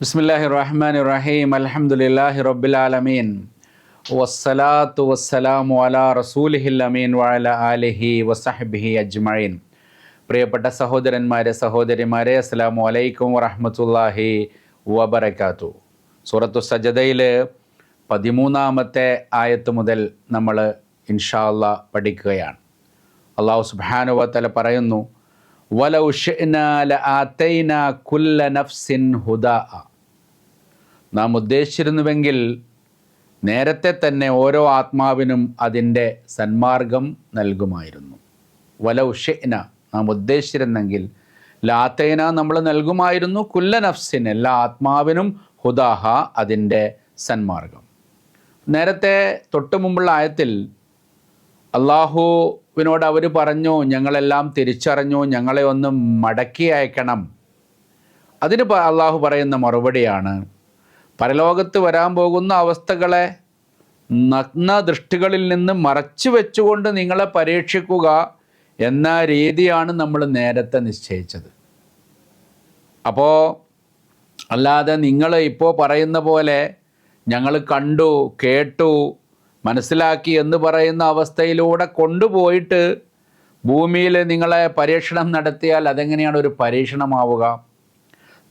ബിസ്മില്ലാഹി റഹ്മാൻ റഹീം അലഹമുല്ലാഹി റബ്ബിൽ ആലമീൻ വസ്സലാത്തു വസ്സലാമു അലാ റസൂലിഹിൽ അമീൻ വഅല ആലിഹി വസഹ്ബിഹി അജ്മഈൻ. പ്രിയപ്പെട്ട സഹോദരന്മാരെ സഹോദരിമാരെ അസ്സലാമു അലൈക്കും വറഹമത്തല്ലാഹി വബറകാതു സൂറത്തു സജതയിൽ പതിമൂന്നാമത്തെ ആയത്ത് മുതൽ നമ്മൾ ഇൻഷാല്ല പഠിക്കുകയാണ്. അള്ളാഹു സുബ്ഹാനഹു വതആല പറയുന്നു വലൗ ലആതൈനാ കുല്ല നഫ്സിൻ ഹുദാഅ. നാം ഉദ്ദേശിച്ചിരുന്നുവെങ്കിൽ നേരത്തെ തന്നെ ഓരോ ആത്മാവിനും അതിന്റെ സന്മാർഗം നൽകുമായിരുന്നു. വല ഉഷേന നാം ഉദ്ദേശിച്ചിരുന്നെങ്കിൽ ലാത്തേന നമ്മൾ നൽകുമായിരുന്നു കുല്ല നഫ്സിന് എല്ലാ ആത്മാവിനും ഹുദാഹ അതിന്റെ സന്മാർഗം. നേരത്തെ തൊട്ടു മുമ്പുള്ള ആയത്തിൽ അള്ളാഹുവിനോട് അവർ പറഞ്ഞു ഞങ്ങളെല്ലാം തിരിച്ചറിഞ്ഞു ഞങ്ങളെ ഒന്ന് മടക്കി അയക്കണം. അതിന് അള്ളാഹു പറയുന്ന മറുപടിയാണ് പരലോകത്ത് വരാൻ പോകുന്ന അവസ്ഥകളെ നഗ്ന ദൃഷ്ടികളിൽ നിന്ന് മറച്ചു വെച്ചുകൊണ്ട് നിങ്ങളെ പരീക്ഷിക്കുക എന്ന രീതിയാണ് നമ്മൾ നേരത്തെ നിശ്ചയിച്ചത്. അപ്പോൾ അല്ലാതെ നിങ്ങൾ ഇപ്പോൾ പറയുന്ന പോലെ ഞങ്ങൾ കണ്ടു കേട്ടു മനസ്സിലാക്കി എന്ന് പറയുന്ന അവസ്ഥയിലൂടെ കൊണ്ടുപോയിട്ട് ഭൂമിയിൽ നിങ്ങളെ പരീക്ഷണം നടത്തിയാൽ അതെങ്ങനെയാണ് ഒരു പരീക്ഷണമാവുക?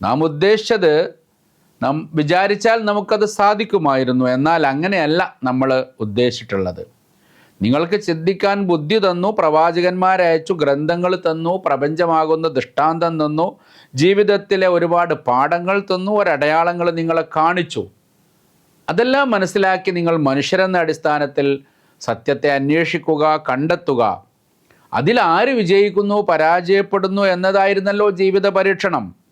നാം ഉദ്ദേശിച്ചത് നാം വിചാരിച്ചാൽ നമുക്കത് സാധിക്കുമായിരുന്നു. എന്നാൽ അങ്ങനെയല്ല നമ്മൾ ഉദ്ദേശിച്ചിട്ടുള്ളത്. നിങ്ങൾക്ക് ചിന്തിക്കാൻ ബുദ്ധി തന്നു പ്രവാചകന്മാരയച്ചു ഗ്രന്ഥങ്ങൾ തന്നു പ്രപഞ്ചമാകുന്ന ദൃഷ്ടാന്തം തന്നു ജീവിതത്തിലെ ഒരുപാട് പാഠങ്ങൾ തന്നു ഒരടയാളങ്ങൾ നിങ്ങളെ കാണിച്ചു. അതെല്ലാം മനസ്സിലാക്കി നിങ്ങൾ മനുഷ്യരെന്ന അടിസ്ഥാനത്തിൽ സത്യത്തെ അന്വേഷിക്കുക കണ്ടെത്തുക. അതിൽ ആര് വിജയിക്കുന്നു പരാജയപ്പെടുന്നു എന്നതായിരുന്നല്ലോ ജീവിത പരീക്ഷണം.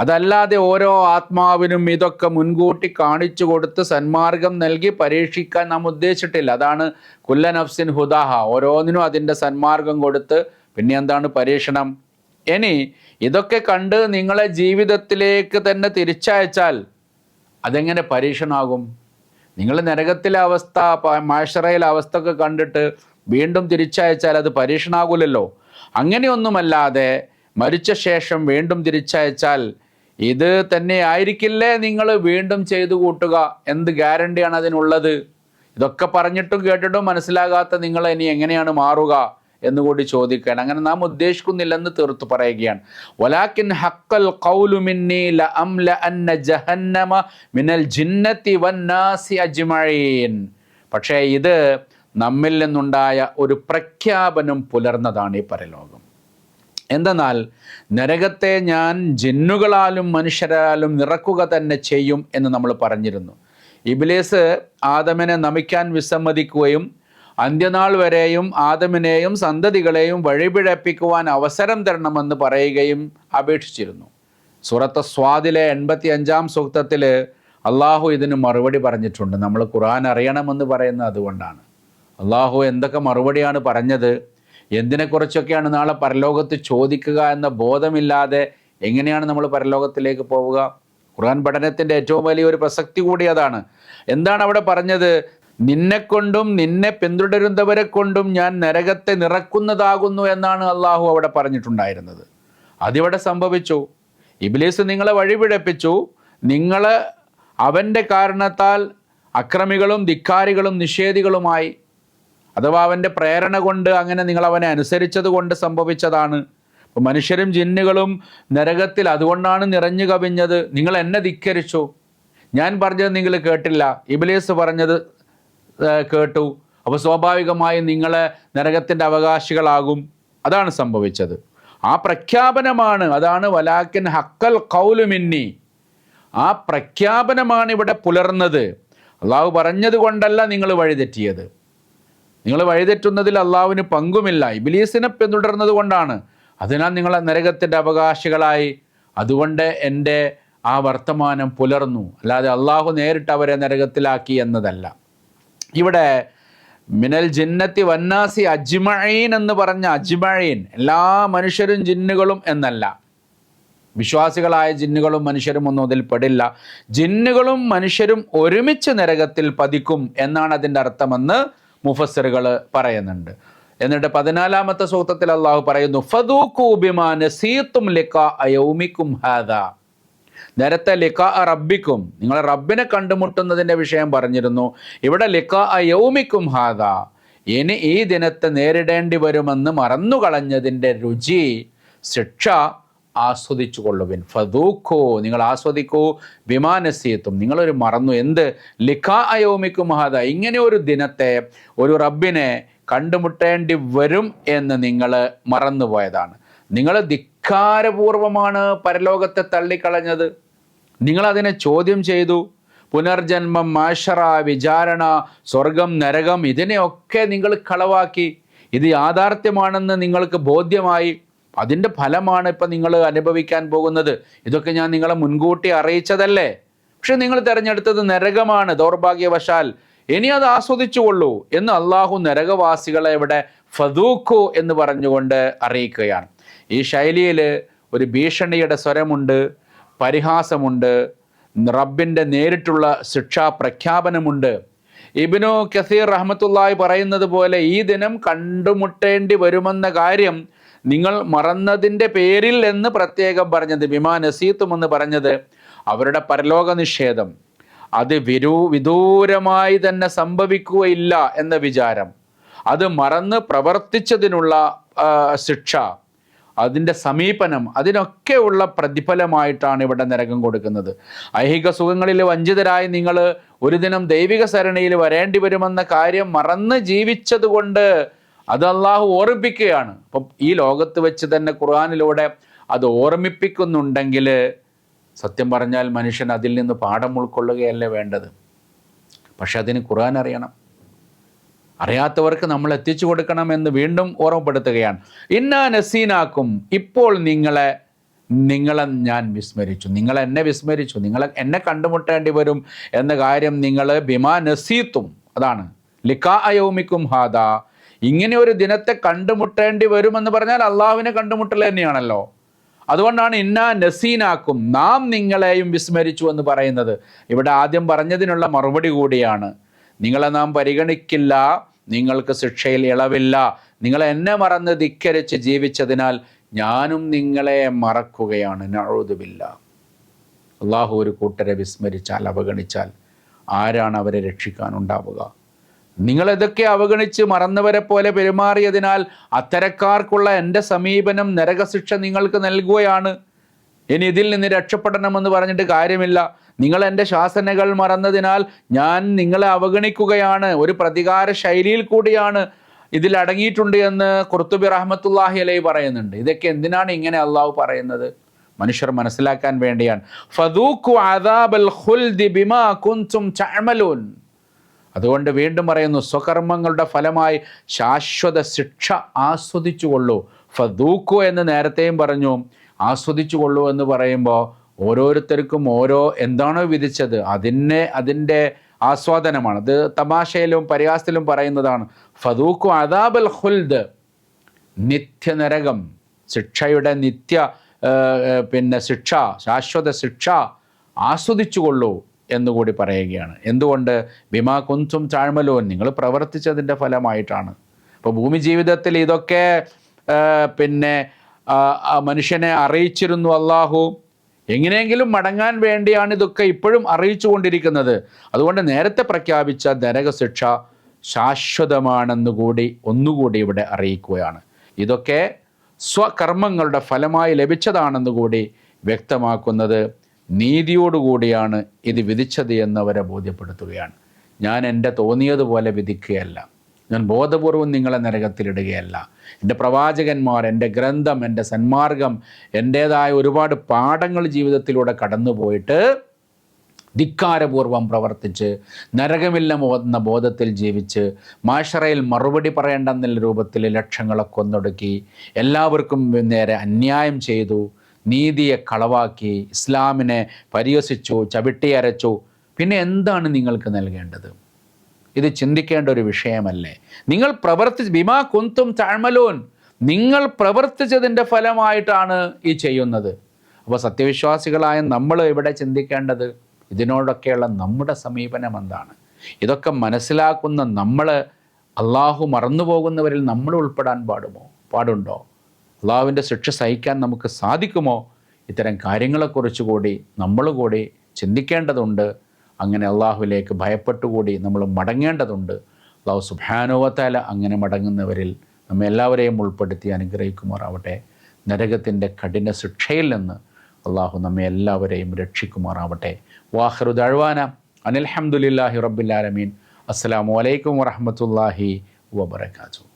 അതല്ലാതെ ഓരോ ആത്മാവിനും ഇതൊക്കെ മുൻകൂട്ടി കാണിച്ചു കൊടുത്ത് സന്മാർഗം നൽകി പരീക്ഷിക്കാൻ നാം ഉദ്ദേശിച്ചിട്ടില്ല. അതാണ് കുല്ല നഫ്സിൻ ഹുദാഹ. ഓരോന്നിനും അതിന്റെ സന്മാർഗം കൊടുത്ത് പിന്നെ എന്താണ് പരീക്ഷണം? ഇനി ഇതൊക്കെ കണ്ട് നിങ്ങളെ ജീവിതത്തിലേക്ക് തന്നെ തിരിച്ചയച്ചാൽ അതെങ്ങനെ പരീക്ഷണമാകും നിങ്ങൾ നരകത്തിലെ അവസ്ഥ മാഷറയിലെ അവസ്ഥ ഒക്കെ കണ്ടിട്ട് വീണ്ടും തിരിച്ചയച്ചാൽ അത് പരീക്ഷണമാകൂലല്ലോ അങ്ങനെയൊന്നുമല്ലാതെ മരിച്ച ശേഷം വീണ്ടും തിരിച്ചയച്ചാൽ ഇത് തന്നെ ആയിരിക്കില്ലേ നിങ്ങൾ വീണ്ടും ചെയ്തു കൂട്ടുക? എന്ത് ഗ്യാരണ്ടിയാണ് അതിനുള്ളത്? ഇതൊക്കെ പറഞ്ഞിട്ടും കേട്ടിട്ടും മനസ്സിലാകാത്ത നിങ്ങൾ ഇനി എങ്ങനെയാണ് മാറുക എന്നുകൂടി ചോദിക്കാൻ. അങ്ങനെ നാം ഉദ്ദേശിക്കുന്നില്ലെന്ന് തീർത്തു പറയുകയാണ്. വലാക്കിൻ ഹക്കൽ ഖൗലു മിന്നി ലഅംല അന്ന ജഹന്നമ മിനൽ ജിന്നത്തി വന്നാസി പക്ഷേ ഇത് നമ്മിൽ നിന്നുണ്ടായ ഒരു പ്രഖ്യാപനം പുലർന്നതാണ് ഈ പരലോകം. എന്തെന്നാൽ നരകത്തെ ഞാൻ ജിന്നുകളാലും മനുഷ്യരാലും നിറക്കുക തന്നെ ചെയ്യും എന്ന് നമ്മൾ പറഞ്ഞിരുന്നു. ഇബിലേസ് ആദമനെ നമിക്കാൻ വിസമ്മതിക്കുകയും അന്ത്യനാൾ വരെയും ആദമിനെയും സന്തതികളെയും വഴിപിഴപ്പിക്കുവാൻ അവസരം തരണമെന്ന് പറയുകയും അപേക്ഷിച്ചിരുന്നു. സൂറത്ത് സ്വാദിലെ എൺപത്തി അഞ്ചാം സൂക്തത്തിൽ അള്ളാഹു ഇതിന് മറുപടി പറഞ്ഞിട്ടുണ്ട്. നമ്മൾ ഖുറാൻ അറിയണമെന്ന് പറയുന്നത് അതുകൊണ്ടാണ്. അള്ളാഹു എന്തൊക്കെ മറുപടിയാണ് പറഞ്ഞത്? എന്തിനെക്കുറിച്ചൊക്കെയാണ് നാളെ പരലോകത്ത് ചോദിക്കുക എന്ന ബോധമില്ലാതെ എങ്ങനെയാണ് നമ്മൾ പരലോകത്തിലേക്ക് പോവുക? ഖുർആൻ പഠനത്തിന്റെ ഏറ്റവും വലിയ ഒരു പ്രസക്തി കൂടി അതാണ്. എന്താണ് അവിടെ പറഞ്ഞത്? നിന്നെക്കൊണ്ടും നിന്നെ പിന്തുടരുന്നവരെ കൊണ്ടും ഞാൻ നരകത്തെ നിറക്കുന്നതാകുന്നു എന്നാണ് അള്ളാഹു അവിടെ പറഞ്ഞിട്ടുണ്ടായിരുന്നത്. അതിവിടെ സംഭവിച്ചു. ഇബ്ലീസ് നിങ്ങളെ വഴിപിഴപ്പിച്ചു. നിങ്ങൾ അവന്റെ കാരണത്താൽ അക്രമികളും ധിക്കാരികളും നിഷേധികളുമായി. അഥവാ അവന്റെ പ്രേരണ കൊണ്ട് അങ്ങനെ നിങ്ങൾ അവനെ അനുസരിച്ചത് കൊണ്ട് സംഭവിച്ചതാണ്. അപ്പം മനുഷ്യരും ജിന്നുകളും നരകത്തിൽ അതുകൊണ്ടാണ് നിറഞ്ഞു കവിഞ്ഞത്. നിങ്ങൾ എന്നെ ധിക്കരിച്ചു. ഞാൻ പറഞ്ഞത് നിങ്ങൾ കേട്ടില്ല. ഇബിലേസ് പറഞ്ഞത് കേട്ടു. അപ്പോൾ സ്വാഭാവികമായും നിങ്ങൾ നരകത്തിന്റെ അവകാശികളാകും. അതാണ് സംഭവിച്ചത്. ആ പ്രഖ്യാപനമാണ് അതാണ് വലാക്കിൻ ഹക്കൽ കൗലുമിന്നി ആ പ്രഖ്യാപനമാണ് ഇവിടെ പുലർന്നത്. അള്ളാഹു പറഞ്ഞത് കൊണ്ടല്ല നിങ്ങൾ വഴിതെറ്റിയത്. നിങ്ങൾ വഴിതെറ്റുന്നതിൽ അള്ളാവിന് പങ്കുമില്ല. ഇബിലീസിനെ പിന്തുടർന്നത് കൊണ്ടാണ്. അതിനാൽ നിങ്ങൾ നരകത്തിന്റെ അവകാശികളായി. അതുകൊണ്ട് എന്റെ ആ വർത്തമാനം പുലർന്നു. അല്ലാതെ അള്ളാഹു നേരിട്ട് അവരെ നരകത്തിലാക്കി എന്നതല്ല. ഇവിടെ മിനൽ ജിന്നത്തി വന്നാസി അജ്മഴീൻ എന്ന് പറഞ്ഞ അജ്മഴീൻ എല്ലാ മനുഷ്യരും ജിന്നുകളും എന്നല്ല. വിശ്വാസികളായ ജിന്നുകളും മനുഷ്യരും ഒന്നും അതിൽ പെടില്ല. ജിന്നുകളും മനുഷ്യരും ഒരുമിച്ച് നരകത്തിൽ പതിക്കും എന്നാണ് അതിന്റെ അർത്ഥമെന്ന് മുഫസ്സിറുകൾ പറയുന്നുണ്ട്. എന്നിട്ട് പതിനാലാമത്തെ സൂത്രത്തിൽ അള്ളാഹു പറയുന്നു ഫദൂഖൂ ബിമാ നസീത്തും ലിഖാ യൗമിക്കും ഹാദാ. നേരത്തെ ലിക്ക റബ്ബിക്കും നിങ്ങൾ റബ്ബിനെ കണ്ടുമുട്ടുന്നതിന്റെ വിഷയം പറഞ്ഞിരുന്നു. ഇവിടെ ലിക്ക യൗമിക്കും ഹാദ. ഇനി ഈ ദിനത്തെ നേരിടേണ്ടി വരുമെന്ന് മറന്നുകളഞ്ഞതിന്റെ രുചി ശിക്ഷ ആസ്വദിച്ചു കൊള്ളുവിൻ ഫതൂക്കോ നിങ്ങൾ ആസ്വദിക്കൂ. വിമാനസീത്തും നിങ്ങളൊരു മറന്നു. എന്ത്? ലിഖാ അയോമിക്കും മഹാദ ഇങ്ങനെ ഒരു ദിനത്തെ ഒരു റബ്ബിനെ കണ്ടുമുട്ടേണ്ടി വരും എന്ന് നിങ്ങൾ മറന്നുപോയതാണ്. നിങ്ങൾ ധിക്കാരപൂർവമാണ് പരലോകത്തെ തള്ളിക്കളഞ്ഞത്. നിങ്ങളതിനെ ചോദ്യം ചെയ്തു. പുനർജന്മം മാഷറ വിചാരണ സ്വർഗം നരകം ഇതിനെയൊക്കെ നിങ്ങൾ കളവാക്കി. ഇത് യാഥാർത്ഥ്യമാണെന്ന് നിങ്ങൾക്ക് ബോധ്യമായി. അതിന്റെ ഫലമാണ് ഇപ്പം നിങ്ങൾ അനുഭവിക്കാൻ പോകുന്നത്. ഇതൊക്കെ ഞാൻ നിങ്ങളെ മുൻകൂട്ടി അറിയിച്ചതല്ലേ? പക്ഷെ നിങ്ങൾ തിരഞ്ഞെടുത്തത് നരകമാണ് ദൗർഭാഗ്യവശാൽ. ഇനി അത് ആസ്വദിച്ചുകൊള്ളൂ എന്ന് അള്ളാഹു നരകവാസികളെ ഇവിടെ ഫതൂഖു എന്ന് പറഞ്ഞുകൊണ്ട് അറിയിക്കുകയാണ്. ഈ ശൈലിയിൽ ഒരു ഭീഷണിയുടെ സ്വരമുണ്ട് പരിഹാസമുണ്ട് റബ്ബിന്റെ നേരിട്ടുള്ള ശിക്ഷാ പ്രഖ്യാപനമുണ്ട്. ഇബിനു കസീർ റഹ്മത്തുള്ളായി പറയുന്നത് പോലെ ഈ ദിനം കണ്ടുമുട്ടേണ്ടി വരുമെന്ന കാര്യം നിങ്ങൾ മറന്നതിന്റെ പേരിൽ എന്ന് പ്രത്യേകം പറഞ്ഞത് വിമാ നസീത്തും എന്ന് പറഞ്ഞത് അവരുടെ പരലോക നിഷേധം. അത് വിരൂ വിദൂരമായി തന്നെ സംഭവിക്കുകയില്ല എന്ന വിചാരം. അത് മറന്ന് പ്രവർത്തിച്ചതിനുള്ള ശിക്ഷ. അതിന്റെ സമീപനം അതിനൊക്കെയുള്ള പ്രതിഫലമായിട്ടാണ് ഇവിടെ നരകം കൊടുക്കുന്നത്. ഐഹിക സുഖങ്ങളിൽ വഞ്ചിതരായി നിങ്ങൾ ഒരു ദിനം ദൈവിക സരണിയിൽ വരേണ്ടി വരുമെന്ന കാര്യം മറന്ന് ജീവിച്ചതുകൊണ്ട് അത് അള്ളാഹു ഓർമ്മിപ്പിക്കുകയാണ്. അപ്പം ഈ ലോകത്ത് വെച്ച് തന്നെ ഖുർആാനിലൂടെ അത് ഓർമ്മിപ്പിക്കുന്നുണ്ടെങ്കിൽ സത്യം പറഞ്ഞാൽ മനുഷ്യൻ അതിൽ നിന്ന് പാഠം ഉൾക്കൊള്ളുകയല്ലേ വേണ്ടത്? പക്ഷെ അതിന് ഖുർആൻ അറിയണം. അറിയാത്തവർക്ക് നമ്മൾ എത്തിച്ചു കൊടുക്കണം എന്ന് വീണ്ടും ഓർമ്മപ്പെടുത്തുകയാണ്. ഇന്നാ നസീനാക്കും. ഇപ്പോൾ നിങ്ങളെ നിങ്ങളെ ഞാൻ വിസ്മരിച്ചു. നിങ്ങൾ എന്നെ വിസ്മരിച്ചു. നിങ്ങൾ എന്നെ കണ്ടുമുട്ടേണ്ടി വരും എന്ന കാര്യം നിങ്ങൾ ബിമാ നസീത്തും അതാണ്. ലിക്കാ അയോമിക്കും ഹാദ. ഇങ്ങനെ ഒരു ദിനത്തെ കണ്ടുമുട്ടേണ്ടി വരുമെന്ന് പറഞ്ഞാൽ അള്ളാഹുവിനെ കണ്ടുമുട്ടൽ തന്നെയാണല്ലോ. അതുകൊണ്ടാണ് ഇന്നാ നസീനാക്കും നാം നിങ്ങളെയും വിസ്മരിച്ചു എന്ന് പറയുന്നത്. ഇവിടെ ആദ്യം പറഞ്ഞതിനുള്ള മറുപടി കൂടിയാണ്. നിങ്ങളെ നാം പരിഗണിക്കില്ല നിങ്ങൾക്ക് ശിക്ഷയിൽ ഇളവില്ല നിങ്ങൾ എന്നെ മറന്ന് ധിക്കരിച്ച് ജീവിച്ചതിനാൽ ഞാനും നിങ്ങളെ മറക്കുകയാണ്. നഴുതുമില്ല അള്ളാഹു ഒരു കൂട്ടരെ വിസ്മരിച്ചാൽ അവഗണിച്ചാൽ ആരാണ് അവരെ രക്ഷിക്കാനുണ്ടാവുക നിങ്ങളിതൊക്കെ അവഗണിച്ച് മറന്നവരെ പോലെ പെരുമാറിയതിനാൽ അത്തരക്കാർക്കുള്ള എന്റെ സമീപനം നരകശിക്ഷ നിങ്ങൾക്ക് നൽകുകയാണ്. ഇനി ഇതിൽ നിന്ന് രക്ഷപ്പെടണമെന്ന് പറഞ്ഞിട്ട് കാര്യമില്ല. നിങ്ങൾ എന്റെ ശാസനകൾ മറന്നതിനാൽ ഞാൻ നിങ്ങളെ അവഗണിക്കുകയാണ്. ഒരു പ്രതികാര ശൈലിയിൽ കൂടിയാണ് ഇതിൽ അടങ്ങിയിട്ടുണ്ട് എന്ന് കുർത്തുബി റഹ്മത്തുല്ലാഹി അലൈ പറയുന്നുണ്ട്. ഇതൊക്കെ എന്തിനാണ് ഇങ്ങനെ അള്ളാഹു പറയുന്നത്? മനുഷ്യർ മനസ്സിലാക്കാൻ വേണ്ടിയാണ്. ഫദൂഖു അദാബൽ ഖുൽദി ബിമാ കുൻതും തഅമലൂൻ. അതുകൊണ്ട് വീണ്ടും പറയുന്നു സ്വകർമ്മങ്ങളുടെ ഫലമായി ശാശ്വത ശിക്ഷ ആസ്വദിച്ചുകൊള്ളൂ. ഫദൂക്കു എന്ന് നേരത്തെയും പറഞ്ഞു ആസ്വദിച്ചുകൊള്ളൂ എന്ന് പറയുമ്പോൾ ഓരോരുത്തർക്കും ഓരോ എന്താണോ വിധിച്ചത് അതിനെ അതിന്റെ ആസ്വാദനമാണ്. അത് തമാശയിലും പരിഹാസത്തിലും പറയുന്നതാണ് ഫദൂക്കു അദാബൽ ഹുൽദ് നിത്യനരകം ശിക്ഷയുടെ നിത്യ പിന്നെ ശിക്ഷ ശാശ്വത ശിക്ഷ ആസ്വദിച്ചുകൊള്ളൂ. എന്നുകൂടി പറയുകയാണ്. എന്തുകൊണ്ട്? ബിമാ കുന്തും താഴ്മലോൻ. നിങ്ങൾ പ്രവർത്തിച്ചതിന്റെ ഫലമായിട്ടാണ്. അപ്പോൾ ഭൂമി ജീവിതത്തിൽ ഇതൊക്കെ പിന്നെ മനുഷ്യനെ അറിയിച്ചിരുന്നു അള്ളാഹു എങ്ങനെയെങ്കിലും മടങ്ങാൻ വേണ്ടിയാണ് ഇതൊക്കെ ഇപ്പോഴും അറിയിച്ചു കൊണ്ടിരിക്കുന്നത് അതുകൊണ്ട് നേരത്തെ പ്രഖ്യാപിച്ച നരകശിക്ഷ ശാശ്വതമാണെന്ന് കൂടി ഒന്നുകൂടി ഇവിടെ അറിയിക്കുകയാണ്. ഇതൊക്കെ സ്വകർമ്മങ്ങളുടെ ഫലമായി ലഭിച്ചതാണെന്നുകൂടി വ്യക്തമാക്കുന്നത് നീതിയോടുകൂടിയാണ് ഇത് വിധിച്ചത് എന്നവരെ ബോധ്യപ്പെടുത്തുകയാണ്. ഞാൻ എന്റെ തോന്നിയതുപോലെ വിധിക്കുകയല്ല. ഞാൻ ബോധപൂർവം നിങ്ങളെ നരകത്തിലിടുകയല്ല. എന്റെ പ്രവാചകന്മാർ എന്റെ ഗ്രന്ഥം എന്റെ സന്മാർഗം എന്റേതായ ഒരുപാട് പാഠങ്ങൾ ജീവിതത്തിലൂടെ കടന്നുപോയിട്ട് ധിക്കാരപൂർവം പ്രവർത്തിച്ച് നരകമില്ല എന്ന ബോധത്തിൽ ജീവിച്ച് മാഷറയിൽ മറുപടി പറയേണ്ടെന്നുള്ള രൂപത്തിൽ ലക്ഷങ്ങളെ കൊന്നൊടുക്കി എല്ലാവർക്കും നേരെ അന്യായം ചെയ്തു. നീതിയെ കളവാക്കി ഇസ്ലാമിനെ പരിഹസിച്ചു ചവിട്ടിയരച്ചു പിന്നെ എന്താണ് നിങ്ങൾക്ക് നൽകേണ്ടത്? ഇത് ചിന്തിക്കേണ്ട ഒരു വിഷയമല്ലേ. നിങ്ങൾ പ്രവർത്തി ബിമാ കുന്തും താഴ്മലോൻ നിങ്ങൾ പ്രവർത്തിച്ചതിന്റെ ഫലമായിട്ടാണ് ഈ ചെയ്യുന്നത്. അപ്പോൾ സത്യവിശ്വാസികളായ നമ്മൾ ഇവിടെ ചിന്തിക്കേണ്ടത് ഇതിനോടൊക്കെയുള്ള നമ്മുടെ സമീപനം എന്താണ്? ഇതൊക്കെ മനസ്സിലാക്കുന്ന നമ്മൾ അള്ളാഹു മറന്നു പോകുന്നവരിൽ നമ്മൾ ഉൾപ്പെടാൻ പാടുമോ? പാടുണ്ടോ? അള്ളാഹുവിന്റെ ശിക്ഷ സഹിക്കാൻ നമുക്ക് സാധിക്കുമോ? ഇത്തരം കാര്യങ്ങളെക്കുറിച്ച് കൂടി നമ്മൾ കൂടി ചിന്തിക്കേണ്ടതുണ്ട്. അങ്ങനെ അള്ളാഹുവിലേക്ക് ഭയപ്പെട്ടുകൂടി നമ്മൾ മടങ്ങേണ്ടതുണ്ട്. അള്ളാഹു സുബാനുവത്താല അങ്ങനെ മടങ്ങുന്നവരിൽ നമ്മെ എല്ലാവരെയും ഉൾപ്പെടുത്തി അനുഗ്രഹിക്കുമാറാവട്ടെ. നരകത്തിന്റെ കഠിന ശിക്ഷയിൽ നിന്ന് അള്ളാഹു നമ്മെ എല്ലാവരെയും രക്ഷിക്കുമാറാവട്ടെ. വാഹറു ദഴ്വാന അനിൽഹമുല്ലാഹി റബ്ബുലാലമീൻ അസ്സാം വലൈക്കും വറഹമത്തല്ലാഹി വബർക്കാത്തു